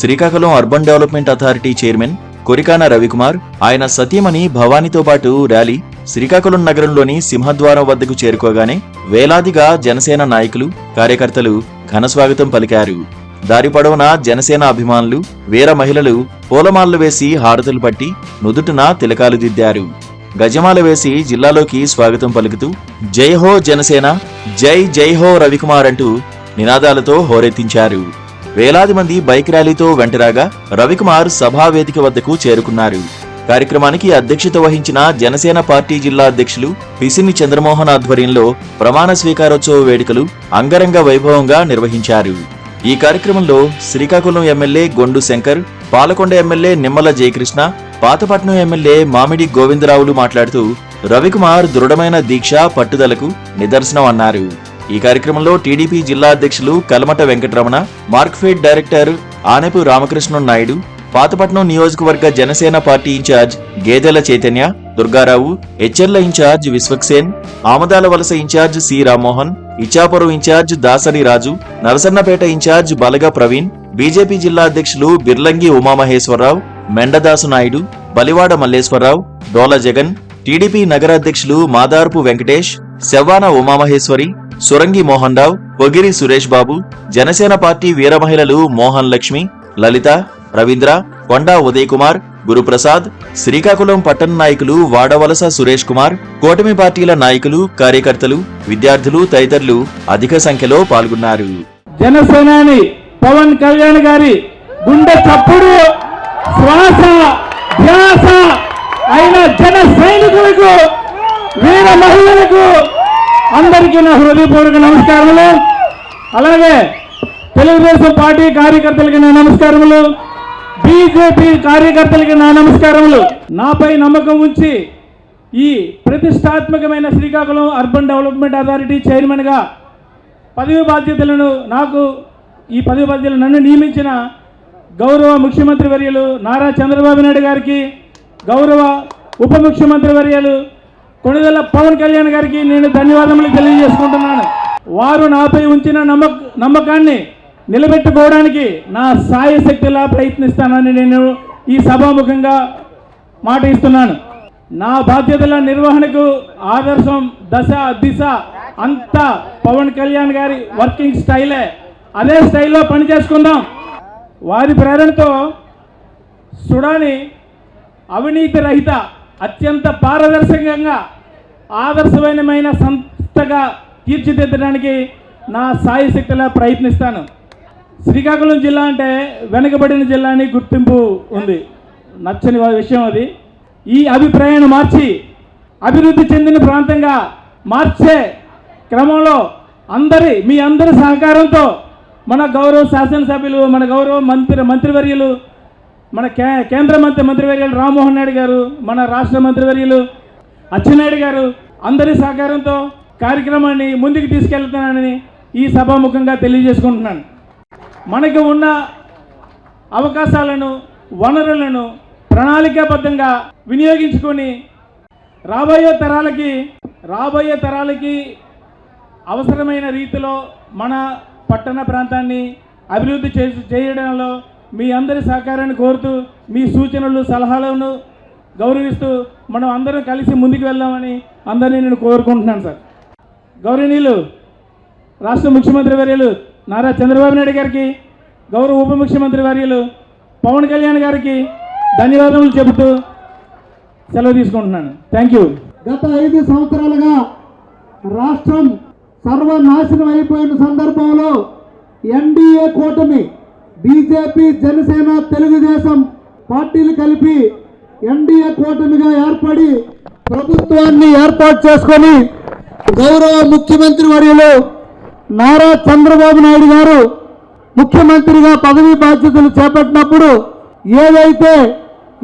Srikakulam urban development authority chairman Korikana Ravikumar ఆయన సతీమణి భవానీతో పాటు ర్యాలీ శ్రీకాకుళం నగరంలోని సింహద్వారం వద్దకు చేరుకోగానే వేలాదిగా జనసేన నాయకులు కార్యకర్తలు ఘనస్వాగతం పలికారు. దారి పొడవునా జనసేన అభిమానులు వీర మహిళలు పూలమాలలు వేసి హారతులు పట్టి నుదుటున తిలకాలు దిద్దారు. గజమాల వేసి జిల్లాలోకి స్వాగతం పలుకుతూ జై హో జనసేన జై జై హో రవికుమార్ అంటూ నినాదాలతో హోరెత్తించారు. వేలాది మంది బైక్ ర్యాలీతో వెంటరాగా రవికుమార్ సభా వేదిక వద్దకు చేరుకున్నారు. కార్యక్రమానికి అధ్యక్షత వహించిన జనసేన పార్టీ జిల్లా అధ్యక్షులు పిసిని చంద్రమోహన్ ఆధ్వర్యంలో ప్రమాణ స్వీకారోత్సవ వేడుకలు అంగరంగ వైభవంగా నిర్వహించారు. ఈ కార్యక్రమంలో Srikakulam MLA Gondu Shankar Palakonda MLA Nimmala Jayakrishna Pathapatnam MLA Mamidi గోవిందరావులు మాట్లాడుతూ రవికుమార్ దృఢమైన దీక్ష పట్టుదలకు నిదర్శనం అన్నారు ఈ కార్యక్రమంలో టీడీపీ జిల్లా అధ్యక్షులు కలమట వెంకటరమణ మార్క్ఫెడ్ డైరెక్టర్ ఆనెపు రామకృష్ణ నాయుడు పాతపట్నం నియోజకవర్గ Janasena party incharge Gedela Chaitanya Durgarao హెచ్ఎల్ల incharge Vishwaksen Amadalavalasa incharge C Rammohan Ichchapuram incharge Dasari Raju Narasannapeta incharge Balaga Praveen BJP జిల్లా అధ్యక్షులు బిర్లంగి ఉమామహేశ్వరరావు మెండదాసు నాయుడు బలివాడ మల్లేశ్వరరావు డోల జగన్ టీడీపీ నగర అధ్యక్షులు మాదార్పు వెంకటేష్ శవ్వాన ఉమామహేశ్వరి సురంగి మోహన్ రావు పొగిరి సురేష్ బాబు జనసేన పార్టీ వీర మహిళలు మోహన్ లక్ష్మి లలిత రవీంద్ర కొండా ఉదయ్ కుమార్ గురుప్రసాద్ శ్రీకాకుళం పట్టణ నాయకులు వాడవలస సురేష్ కుమార్ కూటమి పార్టీల నాయకులు కార్యకర్తలు విద్యార్థులు తదితరులు అధిక సంఖ్యలో పాల్గొన్నారు. జనసేనాని పవన్ కళ్యాణ్ గారి గుండె చప్పుడు శ్వాస ధ్యాస అయిన జన సైనికులకు వీర మహిళలకు అందరికీ నా హృదయపూర్వక నమస్కారములు. అలాగే తెలుగుదేశం పార్టీ కార్యకర్తలకి నా నమస్కారములు. బీజేపీ కార్యకర్తలకి నా నమస్కారములు. నాపై నమ్మకం ఉంచి ఈ ప్రతిష్టాత్మకమైన శ్రీకాకుళం అర్బన్ డెవలప్మెంట్ అథారిటీ చైర్మన్గా పదవి బాధ్యతలను నాకు ఈ పదవి బాధ్యతలు నన్ను నియమించిన గౌరవ ముఖ్యమంత్రి వర్యులు నారా చంద్రబాబు నాయుడు గారికి గౌరవ ఉప ముఖ్యమంత్రి వర్యులు కొణిదెల పవన్ కళ్యాణ్ గారికి నేను ధన్యవాదములు తెలియజేసుకుంటున్నాను. వారు నాపై ఉంచిన నమ్మక నమ్మకాన్ని నిలబెట్టుకోవడానికి నా సాయశక్తిలా ప్రయత్నిస్తానని నేను ఈ సభాముఖంగా మాట ఇస్తున్నాను నా బాధ్యతల నిర్వహణకు ఆదర్శం దశ దిశ అంతా పవన్ కళ్యాణ్ గారి వర్కింగ్ స్టైలే. అదే స్టైల్లో పని చేసుకుందాం వారి ప్రేరణతో సుడాని అవినీతి రహిత అత్యంత పారదర్శకంగా ఆదర్శమైన సంస్థగా తీర్చిదిద్దడానికి నా సాయశక్తిలా ప్రయత్నిస్తాను. శ్రీకాకుళం జిల్లా అంటే వెనుకబడిన జిల్లా అని గుర్తింపు ఉంది. నచ్చని విషయం అది. ఈ అభిప్రాయాన్ని మార్చి అభివృద్ధి చెందిన ప్రాంతంగా మార్చే క్రమంలో అందరి మీ అందరి సహకారంతో మన గౌరవ శాసనసభ్యులు మన గౌరవ మంత్రి మంత్రివర్యులు మన కే కేంద్ర మంత్రి మంత్రివర్యులు రామ్మోహన్ నాయుడు గారు మన రాష్ట్ర మంత్రివర్యులు అచ్చెన్నాయుడు గారు అందరి సహకారంతో కార్యక్రమాన్ని ముందుకు తీసుకెళ్తున్నానని ఈ సభాముఖంగా తెలియజేసుకుంటున్నాను. మనకు ఉన్న అవకాశాలను వనరులను ప్రణాళికాబద్ధంగా వినియోగించుకొని రాబోయే తరాలకి రాబోయే తరాలకి అవసరమైన రీతిలో మన పట్టణ ప్రాంతాన్ని అభివృద్ధి చేయడంలో మీ అందరి సహకారాన్ని కోరుతూ మీ సూచనలు సలహాలను గౌరవిస్తూ మనం అందరం కలిసి ముందుకు వెళ్దామని అందరినీ నేను కోరుకుంటున్నాను సార్. గౌరవనీయులు రాష్ట్ర ముఖ్యమంత్రి వర్యులు నారా చంద్రబాబు నాయుడు గారికి గౌరవ ఉప ముఖ్యమంత్రి వర్యులు పవన్ కళ్యాణ్ గారికి ధన్యవాదములు చెబుతూ సెలవు తీసుకుంటున్నాను. Thank you. గత ఐదు సంవత్సరాలుగా రాష్ట్రం సర్వనాశనం అయిపోయిన సందర్భంలో ఎన్డీఏ కూటమి బీజేపీ జనసేన తెలుగుదేశం పార్టీలు కలిపి ఎన్డీఏ కూటమిగా ఏర్పడి ప్రభుత్వాన్ని ఏర్పాటు చేసుకొని గౌరవ ముఖ్యమంత్రి వర్యులు నారా చంద్రబాబు నాయుడు గారు ముఖ్యమంత్రిగా పదవీ బాధ్యతలు చేపట్టినప్పుడు ఏదైతే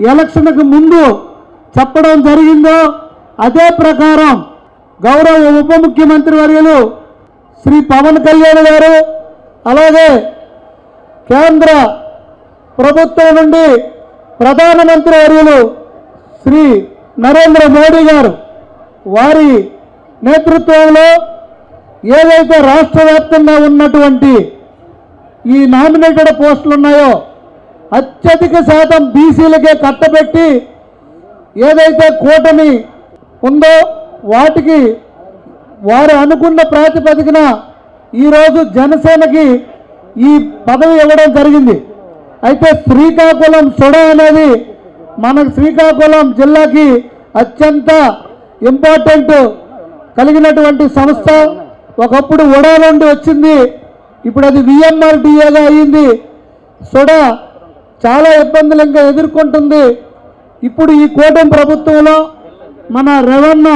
ఎలక్షన్కు ముందు చెప్పడం జరిగిందో అదే ప్రకారం గౌరవ ఉప ముఖ్యమంత్రి వర్యులు శ్రీ పవన్ కళ్యాణ్ గారు అలాగే కేంద్ర ప్రభుత్వం నుండి ప్రధానమంత్రి వర్యులు శ్రీ నరేంద్ర మోడీ గారు వారి నేతృత్వంలో ఏదైతే రాష్ట్ర వ్యాప్తంగా ఉన్నటువంటి ఈ నామినేటెడ్ పోస్టులు ఉన్నాయో అత్యధిక శాతం బీసీలకే కట్టబెట్టి ఏదైతే కూటమి ఉందో వాటికి వారు అనుకున్న ప్రాతిపదికన ఈరోజు జనసేనకి ఈ పదవి ఇవ్వడం జరిగింది. అయితే శ్రీకాకుళం సొడ అనేది మన శ్రీకాకుళం జిల్లాకి అత్యంత ఇంపార్టెంట్ కలిగినటువంటి సంస్థ. ఒకప్పుడు ఉడా నుండి వచ్చింది. ఇప్పుడు అది విఎంఆర్డిఏగా అయ్యింది సొడ చాలా ఇబ్బందులు ఇంకా ఎదుర్కొంటుంది. ఇప్పుడు ఈ కూటమి ప్రభుత్వంలో మన రవణ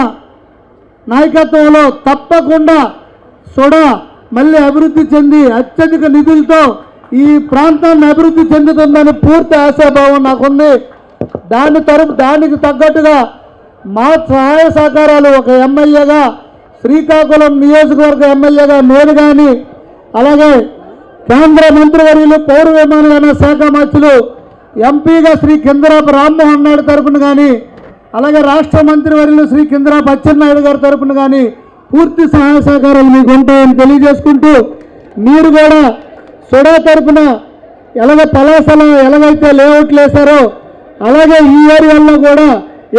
నాయకత్వంలో తప్పకుండా సొడ మళ్ళీ అభివృద్ధి చెంది అత్యధిక నిధులతో ఈ ప్రాంతాన్ని అభివృద్ధి చెందుతుందని పూర్తి ఆశాభావం నాకుంది. దాని తరపు దానికి తగ్గట్టుగా మా సహాయ సహకారాలు ఒక ఎమ్మెల్యేగా శ్రీకాకుళం నియోజకవర్గ ఎమ్మెల్యేగా నేను కానీ అలాగే కేంద్ర మంత్రివర్యులు పౌర విమానయాన శాఖ మంత్రులు ఎంపీగా శ్రీ కిందరాపు రామ్మోహన్ నాయుడు తరపున కానీ అలాగే రాష్ట్ర మంత్రివర్యులు శ్రీ కిందరాపు అచ్చెన్నాయుడు గారి తరపున కానీ పూర్తి సహాయ సహకారాలు మీకు ఉంటాయని తెలియజేసుకుంటూ మీరు కూడా సుడా తరపున ఎలాగ పలాసలో ఎలాగైతే లేఅవుట్లు వేశారో అలాగే ఈ ఏరియాల్లో కూడా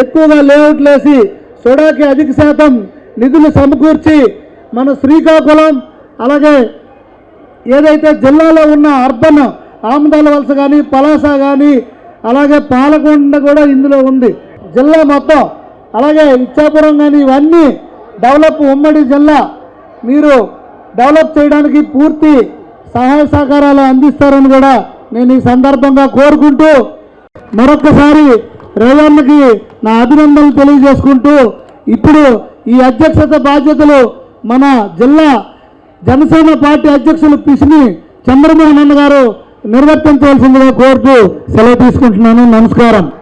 ఎక్కువగా లేఅవుట్లు వేసి సుడాకి అధిక శాతం నిధులు సమకూర్చి మన శ్రీకాకుళం అలాగే ఏదైతే జిల్లాలో ఉన్న అర్బన్ ఆమదాల వలస కానీ పలాస కానీ అలాగే పాలకొండ కూడా ఇందులో ఉంది. జిల్లా మొత్తం అలాగే ఇచ్చాపురం కానీ ఇవన్నీ డెవలప్ ఉమ్మడి జిల్లా మీరు డెవలప్ చేయడానికి పూర్తి సహాయ సహకారాలు అందిస్తారని కూడా నేను ఈ సందర్భంగా కోరుకుంటూ మరొకసారి రేవన్నకి నా అభినందనలు తెలియజేసుకుంటూ ఇప్పుడు ఈ అధ్యక్షత బాధ్యతలు మన జిల్లా జనసేన పార్టీ అధ్యక్షులు పిసిని చంద్రమోహన్ అన్న గారు నిర్వర్తించవలసిందిగా కోరుతూ సెలవు తీసుకుంటున్నాను. నమస్కారం.